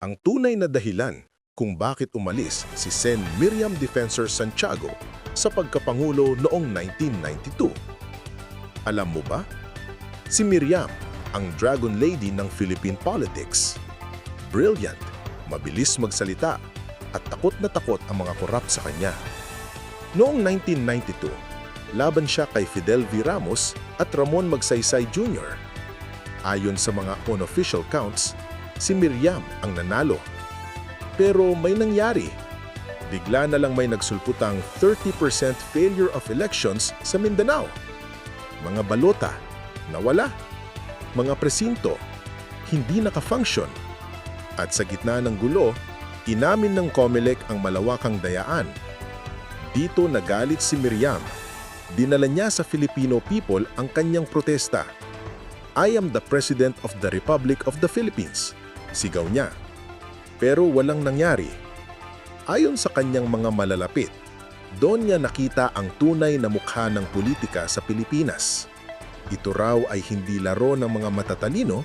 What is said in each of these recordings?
ang tunay na dahilan kung bakit umalis si Sen Miriam Defensor Santiago sa pagkapangulo noong 1992. Alam mo ba? Si Miriam, ang Dragon Lady ng Philippine politics. Brilliant, mabilis magsalita, at takot na takot ang mga korap sa kanya. Noong 1992, laban siya kay Fidel V. Ramos at Ramon Magsaysay Jr. Ayon sa mga unofficial counts, si Miriam ang nanalo. Pero may nangyari. Bigla na lang may nagsulputang 30% failure of elections sa Mindanao. Mga balota, nawala. Mga presinto, hindi nakafunction. At sa gitna ng gulo, inamin ng COMELEC ang malawakang dayaan. Dito nagalit si Miriam. Dinala niya sa Filipino people ang kanyang protesta. I am the President of the Republic of the Philippines. Sigaw niya. Pero walang nangyari. Ayon sa kanyang mga malalapit, doon niya nakita ang tunay na mukha ng politika sa Pilipinas. Ito raw ay hindi laro ng mga matatalino,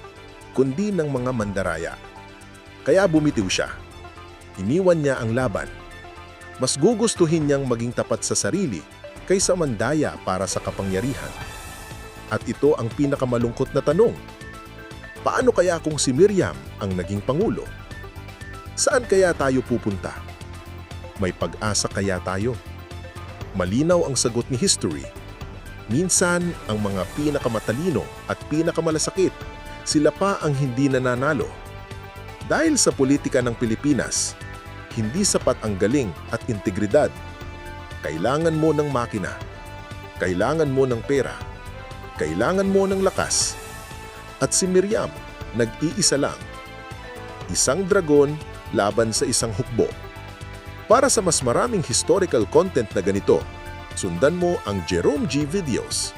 kundi ng mga mandaraya. Kaya bumitiw siya. Iniwan niya ang laban. Mas gugustuhin niyang maging tapat sa sarili kaysa mandaya para sa kapangyarihan. At ito ang pinakamalungkot na tanong. Paano kaya kung si Miriam ang naging pangulo? Saan kaya tayo pupunta? May pag-asa kaya tayo? Malinaw ang sagot ni history. Minsan, ang mga pinakamatalino at pinakamalasakit, sila pa ang hindi nananalo. Dahil sa politika ng Pilipinas, hindi sapat ang galing at integridad. Kailangan mo ng makina. Kailangan mo ng pera. Kailangan mo ng lakas. At si Miriam, nag-iisa lang. Isang dragon laban sa isang hukbo. Para sa mas maraming historical content na ganito, sundan mo ang Jerome G Videos.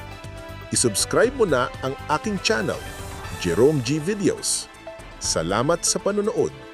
I-subscribe mo na ang aking channel, Jerome G Videos. Salamat sa panonood.